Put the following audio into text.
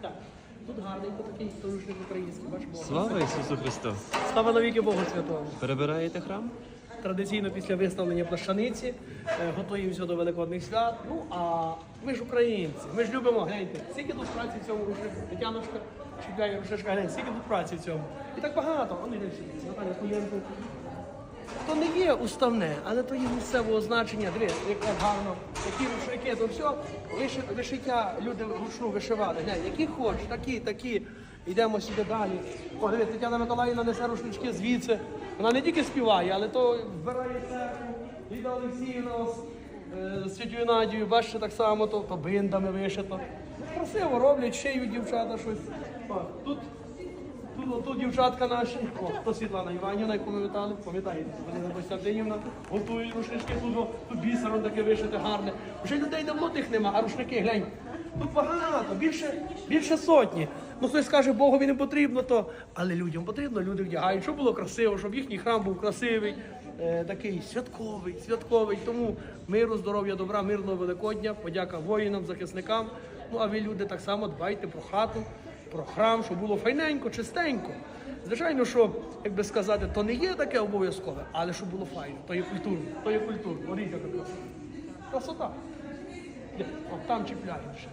Так. Тут гарненько такий рушник український, бач Бог. Слава Ісусу Христу! Слава навіки Богу Святому. Перебираєте храм? Традиційно після виставлення плащаниці е, готуємося до великодних свят. Ну а ми ж українці, ми ж любимо, гляньте, скільки тут праці в цьому рушнику. Тетяночка чіпляє рушничка, гляньте, скільки тут праці в цьому. І так багато. Вони сюди. Наталя Куєнко. То не є уставне, але то є місцевого значення. Як як гарно, які рушники, то все, виши- вишиття люди вручну вишивали. Глянь, які хочеш, такі, такі. Йдемо сюди далі. О, диви, Тетяна Миколаївна несе рушнички звідси. Вона не тільки співає, але то вбирає церкву. Ліда Олексіївна е, з Святою Надією, бачите, так само, то, то биндами вишито. Красиво роблять, шиють дівчата щось. О, тут Тут, дівчатка наші, о, то Світлана Іванівна, яку ми вітали, пам'ятаєте, Галина Костянтинівна, готують рушнички, тут, тут бісером таке вишите гарне. Вже людей давно тих нема, а рушники, глянь, тут багато, більше, більше сотні. Ну хтось скаже, Богові не потрібно то, але людям потрібно, люди вдягають, щоб було красиво, щоб їхній храм був красивий, е, такий святковий, святковий. Тому миру, здоров'я, добра, мирного Великодня, подяка воїнам, захисникам. Ну а ви, люди, так само дбайте про хату про храм, щоб було файненько, чистенько. Звичайно, що, як би сказати, то не є таке обов'язкове, але щоб було файно, то є культурно, то є культурно. Орієнта краса. Красота. От там чіпляємо ще.